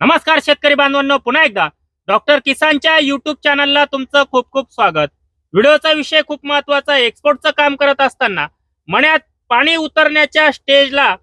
नमस्कार शेतकरी बांधवांनो पुन्हा एकदा डॉक्टर किसानच्या युट्यूब चॅनलला तुमचं खूप खूप स्वागत. व्हिडिओचा विषय खूप महत्त्वाचा एक्सपोर्टचं काम करत असताना मण्यात पाणी उतरण्याच्या स्टेजला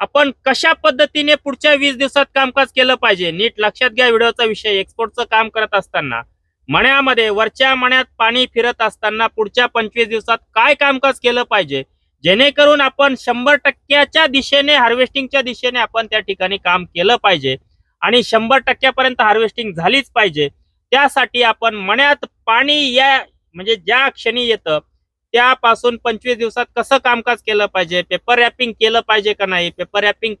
आपण कशा पद्धतीने पुढच्या वीस दिवसात कामकाज केलं पाहिजे? नीट लक्षात घ्या व्हिडिओचा विषय. एक्सपोर्टचं काम करत असताना मण्यामध्ये वरच्या मण्यात पाणी फिरत असताना पुढच्या पंचवीस दिवसात काय कामकाज केलं पाहिजे? जेणेकरून आपण शंभर टक्क्याच्या दिशेने हार्वेस्टिंगच्या दिशेने आपण त्या ठिकाणी काम केलं पाहिजे. आणि शंभर टक्क्यापर्यंत हार्वेस्टिंग झालीच पाहिजे. त्यासाठी आपण मण्यात पाणी या म्हणजे ज्या क्षणी येतं त्यापासून पंचवीस दिवसात कसं कामकाज केलं पाहिजे? पेपर रॅपिंग केलं पाहिजे का नाही? पेपर रॅपिंग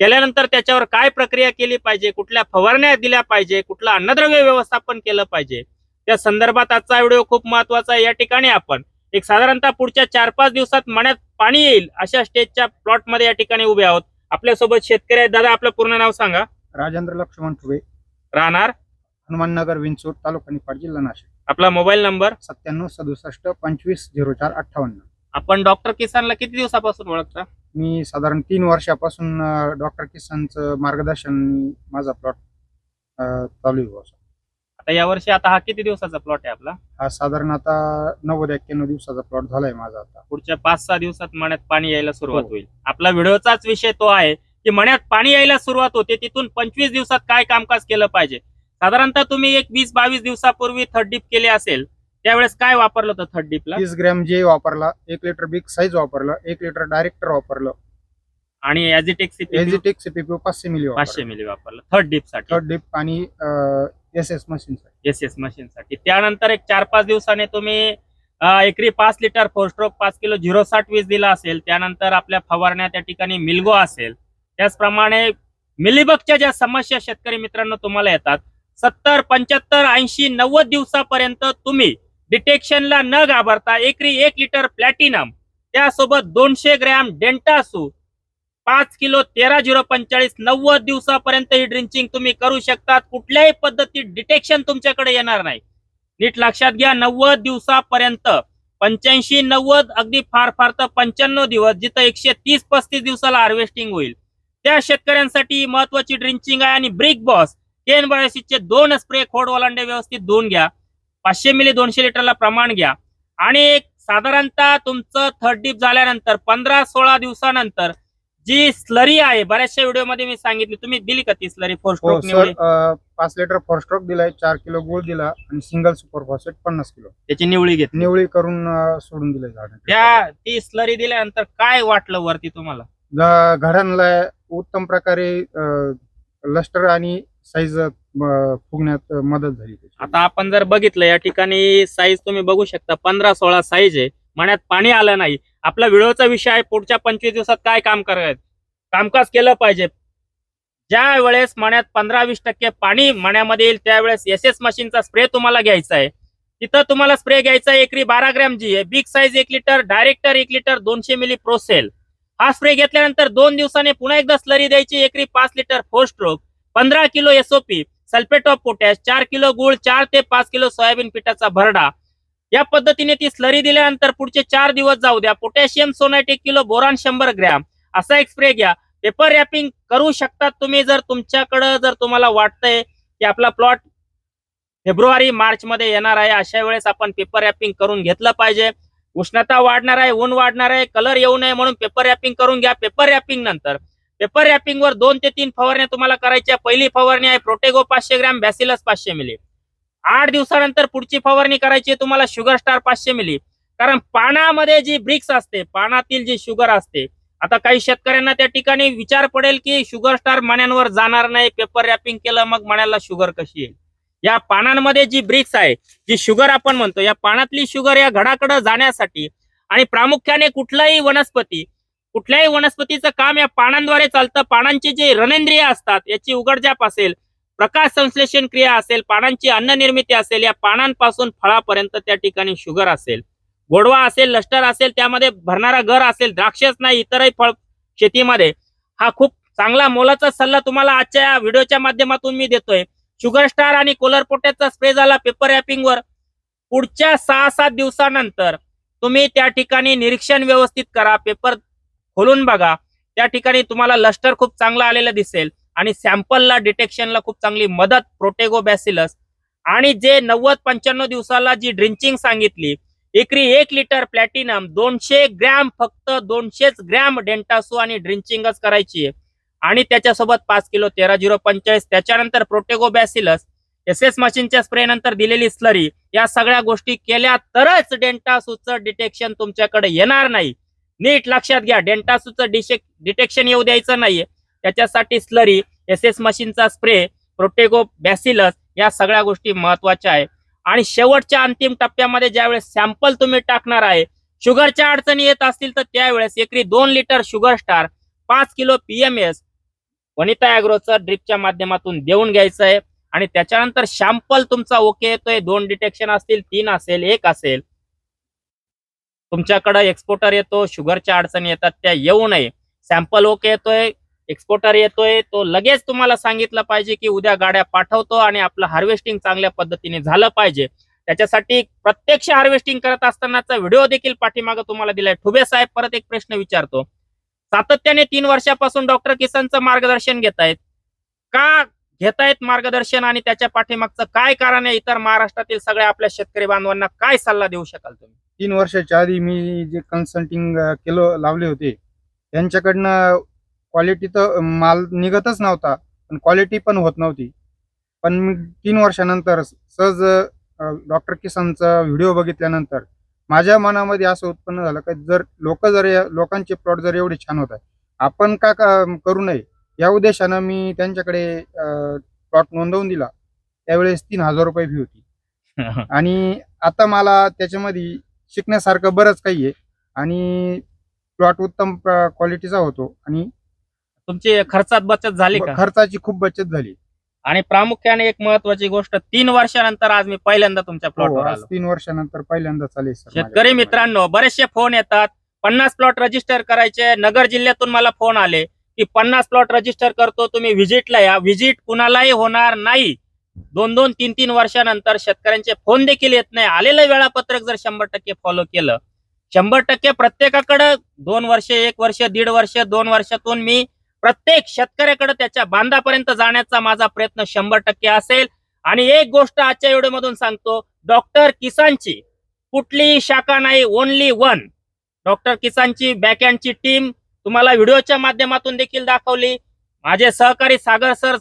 केल्यानंतर त्याच्यावर काय प्रक्रिया केली पाहिजे? कुठल्या फवारण्या दिल्या पाहिजे? कुठलं अन्नद्रव्य व्यवस्थापन केलं पाहिजे? त्या संदर्भात आजचा व्हिडिओ खूप महत्त्वाचा आहे. या ठिकाणी आपण एक साधारणतः पुढच्या चार पाच दिवसात मण्यात पाणी येईल अशा स्टेजच्या प्लॉटमध्ये या ठिकाणी उभे आहोत. आपल्यासोबत शेतकरी आहेत. दादा आपलं पूर्ण नाव सांगा. राजेंद्र लक्ष्मण ठुबे राहणार? हनुमाननगर विंचूर तालुका निफाड जिल्हा नाशिक. आपला मोबाईल नंबर? सत्त्याण्णव सदुसष्ट पंचवीस झिरो चार अठ्ठावन्न. आपण डॉक्टर किसानला किती दिवसापासून ओळखता? मी साधारण तीन वर्षापासून डॉक्टर किसानचं मार्गदर्शन माझा प्लॉट चालू आहे बुवा. आता यावर्षी आता हा किती दिवसाचा प्लॉट आहे आपला? हा साधारण आता नव्वद एक्क्याण्णव दिवसाचा प्लॉट झालाय माझा आता. पुढच्या पाच सहा दिवसात मण्यात पाणी यायला सुरुवात हो. होईल. आपला व्हिडिओचाच विषय तो आहे की मण्यात पाणी यायला सुरुवात होते तिथून पंचवीस दिवसात काय कामकाज केलं पाहिजे? साधारणतः तुम्ही एक वीस बावीस दिवसापूर्वी थर्ड डिप केले असेल त्यावेळेस काय वापरलं होतं थर्ड डिपला तीस ग्रॅम जे वापरला एक लिटर बिग साईज वापरलं एक लिटर डायरेक्टर वापरलं. आणि एजिटेक सीपीपी पाचशे मिली पाचशे मिली वापरलं थर्ड डिपसाठी. थर्ड डिप आणि S S machine S S machine साठी. त्यानंतर एक चार पाच दिवसाने तुम्ही अं, एकरी पाच लिटर फोर स्ट्रोक पाच किलो झिरो साठ वीस दिला असेल त्यानंतर आपल्या फवारण्या त्या ठिकाणी मिल्गो असेल त्याचप्रमाणे मिलीबगच्या ज्या समस्या शेतकरी मित्रांनो तुम्हाला येतात सत्तर पंच्याहत्तर ऐंशी नव्वद दिवसापर्यंत तुम्ही डिटेक्शनला न घाबरता एकरी एक लिटर प्लॅटिनम त्यासोबत दोनशे ग्रॅम डेंटासू पाच किलो तेरा झिरो पंचेचाळीस नव्वद दिवसापर्यंत ही ड्रिंचिंग तुम्ही करू शकतात. कुठल्याही पद्धतीत डिटेक्शन तुमच्याकडे येणार नाही. नीट लक्षात घ्या नव्वद दिवसापर्यंत पंच्याऐंशी नव्वद अगदी फार फार तर पंच्याण्णव दिवस जिथं एकशे तीस पस्तीस दिवसाला हार्वेस्टिंग होईल. त्या शेतकऱ्यांसाठी महत्वाची ड्रिंचिंग आहे आणि ब्रिक बॉस टेन बायोसिसचे दोन स्प्रे खोड ओलांडे व्यवस्थित धुवून घ्या. पाचशे मिली दोनशे लिटरला प्रमाण घ्या. आणि एक साधारणतः तुमचं थर्ड डिप झाल्यानंतर पंधरा सोळा दिवसानंतर जी स्लरी आहे बऱ्याचशा व्हिडिओमध्ये मी सांगितली. तुम्ही दिली का ती स्लरी फोर स्ट्रोक निवडी पाच लिटर फोर स्ट्रोक दिलाय चार किलो गुळ दिला आणि सिंगल सुपर फॉस्फेट पन्नास किलो. त्याची निवळी घेतली. निवळी करून अं, सोडून दिलंय झाड. त्या ती स्लरी दिल्यानंतर काय वाटलं वरती तुम्हाला? घडांना उत्तम प्रकारे लस्टर आणि साईज फुगण्यात मदत झाली आता आपण जर बघितलं या ठिकाणी साईज तुम्ही बघू शकता पंधरा सोळा साईज आहे. मण्यात पाणी आलं नाही. आपला व्हिडिओचा विषय आहे पुढच्या पंचवीस दिवसात काय काम करायचं? कामकाज केलं पाहिजे. ज्या वेळेस मण्यात पंधरा वीस टक्के पाणी मण्यामध्ये येईल त्यावेळेस एस एस मशीनचा स्प्रे तुम्हाला घ्यायचा आहे. तिथं तुम्हाला स्प्रे घ्यायचा आहे एकरी बारा ग्रॅम जी आहे. बिग साईज एक लिटर डायरेक्टर एक लिटर दोनशे मिली प्रोसेल हा स्प्रे घेतल्यानंतर दोन दिवसाने पुन्हा एकदा स्लरी द्यायची. एकरी पाच लिटर फोर स्ट्रोक पंधरा kilo SOP sulphate of potash चार किलो गुळ चार ते पाच किलो सोयाबीन पिठाचा भरडा. या पद्धतीने ती स्लरी दिल्यानंतर पुढचे चार दिवस जाऊ द्या. पोटॅशियम सोनाईट एक किलो बोरान शंभर ग्रॅम. असा एक स्प्रे घ्या. पेपर रॅपिंग करू शकतात तुम्ही जर तुमच्याकडं जर तुम्हाला वाटतंय की आपला प्लॉट फेब्रुवारी मार्च मध्ये येणार आहे अशा वेळेस आपण पेपर रॅपिंग करून घेतलं पाहिजे. उष्णता वाढणार आहे ऊन वाढणार आहे कलर येऊ नये म्हणून पेपर रॅपिंग करून घ्या. पेपर रॅपिंग नंतर पेपर रॅपिंग वर दोन ते तीन फवारण्या तुम्हाला करायच्या पहिली फवारणी आहे प्रोटेगो पाचशे ग्रॅम बॅसिलस पाचशे मिली आठ दिवसानंतर पुढची फवारणी करायची तुम्हाला शुगर स्टार पाचशे मिली कारण पानामध्ये जी ब्रिक्स असते पानातील जी शुगर असते आता काही शेतकऱ्यांना त्या ठिकाणी विचार पडेल की शुगर स्टार मण्यांवर जाणार नाही पेपर रॅपिंग केलं मग मण्याला शुगर कशी येईल? या पानांमध्ये जी ब्रिक्स आहे जी शुगर आपण म्हणतो या पानातली शुगर या घडाकडे जाण्यासाठी आणि प्रामुख्याने कुठलाही वनस्पती कुठल्याही वनस्पतीचं काम या पानांद्वारे चालतं. पानांची जे रणेंद्रिय असतात याची उघडजाप असेल प्रकाश संश्लेषण क्रिया असेल पानांची अन्न निर्मिती असेल या पानांपासून फळापर्यंत त्या ठिकाणी शुगर असेल. गोडवा असेल लष्टर असेल त्यामध्ये भरणारा घर असेल द्राक्षच नाही इतरही फळ शेतीमध्ये. हा खूप चांगला मोलाचा सल्ला तुम्हाला आजच्या या व्हिडिओच्या माध्यमातून मी देतोय. शुगर स्टार आणि कोलर पोट्याचा स्प्रे झाला पेपर रॅपिंगवर पुढच्या सहा सात दिवसानंतर तुम्ही त्या ठिकाणी निरीक्षण व्यवस्थित करा पेपर खोलून बघा. त्या ठिकाणी तुम्हाला लष्टर खूप चांगला आलेलं दिसेल आणि सॅम्पलला डिटेक्शनला खूप चांगली मदत प्रोटेगो बॅसिलस आणि जे नव्वद पंच्याण्णव दिवसाला जी ड्रिंचिंग सांगितली एकरी एक लिटर प्लॅटिनम दोनशे ग्रॅम फक्त दोनशेच ग्रॅम डेंटासो आणि ड्रिंचिंगच करायची आहे. आणि त्याच्यासोबत पाच किलो तेरा झिरो पंचेचाळीस त्याच्यानंतर प्रोटेगो बॅसिलस एस एस मशीनच्या स्प्रे नंतर दिलेली स्लरी या सगळ्या गोष्टी केल्या तरच डेंटासूचं डिटेक्शन तुमच्याकडे येणार नाही. नीट लक्षात घ्या डेंटासूचं डिटेक्शन येऊ द्यायचं नाहीये. त्याच्यासाठी स्लरी एस एस मशीनचा स्प्रे प्रोटेगो बॅसिलस या सगळ्या गोष्टी महत्त्वाच्या आहे. आणि शेवटच्या अंतिम टप्प्यामध्ये ज्यावेळेस सॅम्पल तुम्ही टाकणार आहे शुगरच्या अडचणी येत असतील तर त्यावेळेस एकरी दोन लिटर शुगर स्टार पाच किलो पीएमएस वनिता अॅग्रोचं ड्रिपच्या माध्यमातून देऊन घ्यायचं आहे आणि त्याच्यानंतर सॅम्पल तुमचा ओके येतोय. दोन डिटेक्शन असतील तीन असेल एक असेल. तुमच्याकडे एक्सपोर्टर येतो शुगरच्या अडचणी येतात त्या येऊ नये. सॅम्पल ओके येतोय एक्सपोर्टर येतोय. तो लगेच तुम्हाला सांगितलं पाहिजे की उद्या गाड्या पाठवतो आणि आपलं हार्वेस्टिंग चांगल्या पद्धतीने झालं पाहिजे. त्याच्यासाठी प्रत्यक्ष हार्वेस्टिंग करत असतानाचा व्हिडिओ देखील पाठीमागं तुम्हाला दिलाय. ठुबे साहेब परत एक प्रश्न विचारतो. सातत्याने तीन वर्षापासून डॉक्टर किसनचं मार्गदर्शन घेत आहेत का घेतायत मार्गदर्शन आणि त्याच्या पाठीमागचं काय कारण आहे? इतर महाराष्ट्रातील सगळ्या आपल्या शेतकरी बांधवांना काय सल्ला देऊ शकाल तुम्ही? तीन वर्षाच्या आधी मी जे कन्सल्टिंग केलं लावले होते त्यांच्याकडनं क्वालिटी तर माल निघतच नव्हता पण क्वालिटी पण होत नव्हती. पण मी तीन वर्षानंतर सहज डॉक्टर किसनचा व्हिडिओ बघितल्यानंतर माझ्या मनामध्ये असं उत्पन्न झालं की जर लोक जर लोकांचे प्लॉट जर एवढे छान होत आहे आपण का का- करू नये? या उद्देशानं मी त्यांच्याकडे प्लॉट नोंदवून दिला. त्यावेळेस तीन हजार रुपये फी होती. आणि आता मला त्याच्यामध्ये शिकण्यासारखं बरंच काही आहे. आणि प्लॉट उत्तम क्वालिटीचा होतो. आणि तुमची खर्चात बचत झाली का? खर्चाची खूप बचत झाली. आणि प्रामुख्याने एक महत्वाची गोष्ट तीन वर्षानंतर आज मी पहिल्यांदा तुमच्या हो, प्लॉटवर आज आलो. तीन वर्षानंतर पहिल्यांदा चालेल सर शेतकरी मित्रांनो बरेचसे फोन येतात. पन्नास प्लॉट रजिस्टर करायचे. नगर जिल्ह्यातून मला फोन आले की पन्नास प्लॉट रजिस्टर करतो तुम्ही व्हिजिटला या. व्हिजिट कुणालाही होणार नाही. दोन दोन तीन तीन वर्षानंतर शेतकऱ्यांचे फोन देखील येत नाही. आलेलं वेळापत्रक जर शंभर टक्के फॉलो केलं शंभर टक्के प्रत्येकाकडं दोन वर्ष एक वर्ष दीड वर्ष दोन वर्षातून मी प्रत्येक शेतकऱ्याकडे त्याच्या बांधापर्यंत जाण्याचा माझा प्रयत्न शंभर टक्के असेल. आणि एक गोष्ट आजच्या व्हिडिओमधून सांगतो डॉक्टर किसानची कुठलीही शाखा नाही ओनली वन डॉक्टर किसानची बॅकहँडची टीम तुम्हाला व्हिडिओच्या माध्यमातून देखील दाखवली. माझे सहकारी सागर सर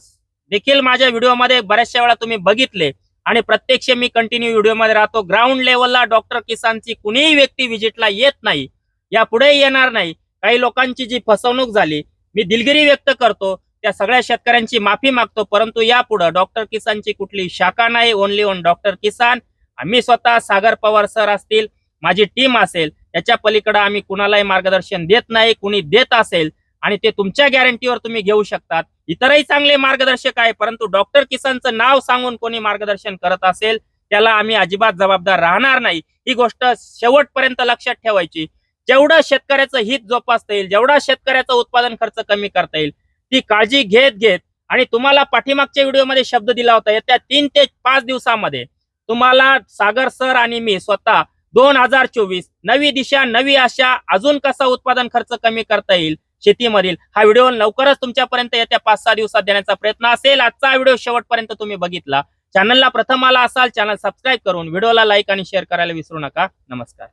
देखील माझ्या व्हिडिओमध्ये बऱ्याचशा वेळा तुम्ही बघितले. आणि प्रत्यक्ष मी कंटिन्यू व्हिडिओमध्ये राहतो. ग्राउंड लेवलला डॉक्टर किसानची कुणीही व्यक्ती व्हिजिटला येत नाही. यापुढे येणार नाही. काही लोकांची जी फसवणूक झाली मी दिलगिरी व्यक्त करतो त्या सगळ्या शेतकऱ्यांची माफी मागतो परंतु यापुढे डॉक्टर किसानची कुठली शाखा नाही ओनली ओन डॉक्टर किसान. आम्ही स्वतः सागर पवार सर असतील माझी टीम असेल त्याच्या पलीकडे आम्ही कुणालाही मार्गदर्शन देत नाही कुणी देत असेल आणि ते तुमच्या गॅरंटीवर तुम्ही घेऊ शकतात. इतरही चांगले मार्गदर्शक आहे परंतु डॉक्टर किसानचं नाव सांगून कोणी मार्गदर्शन करत असेल त्याला आम्ही अजिबात जबाबदार राहणार नाही. ही गोष्ट शेवटपर्यंत लक्षात ठेवायची. जेवढं शेतकऱ्याचं हित जोपासता येईल जेवढा शेतकऱ्याचा उत्पादन खर्च कमी करता येईल ती काळजी घेत घेत आणि तुम्हाला पाठीमागच्या व्हिडिओमध्ये शब्द दिला होता येत्या तीन ते पाच दिवसामध्ये तुम्हाला सागर सर आणि मी स्वतः दोन हजार चोवीस नवी दिशा नवी आशा अजून कसा उत्पादन खर्च कमी करता येईल शेतीमधील हा व्हिडिओ लवकरच तुमच्यापर्यंत येत्या पाच सहा दिवसात देण्याचा प्रयत्न असेल. आजचा व्हिडिओ शेवटपर्यंत तुम्ही बघितला. चॅनलला प्रथम आला असाल चॅनल सबस्क्राईब करून व्हिडिओला लाईक आणि शेअर करायला विसरू नका. नमस्कार.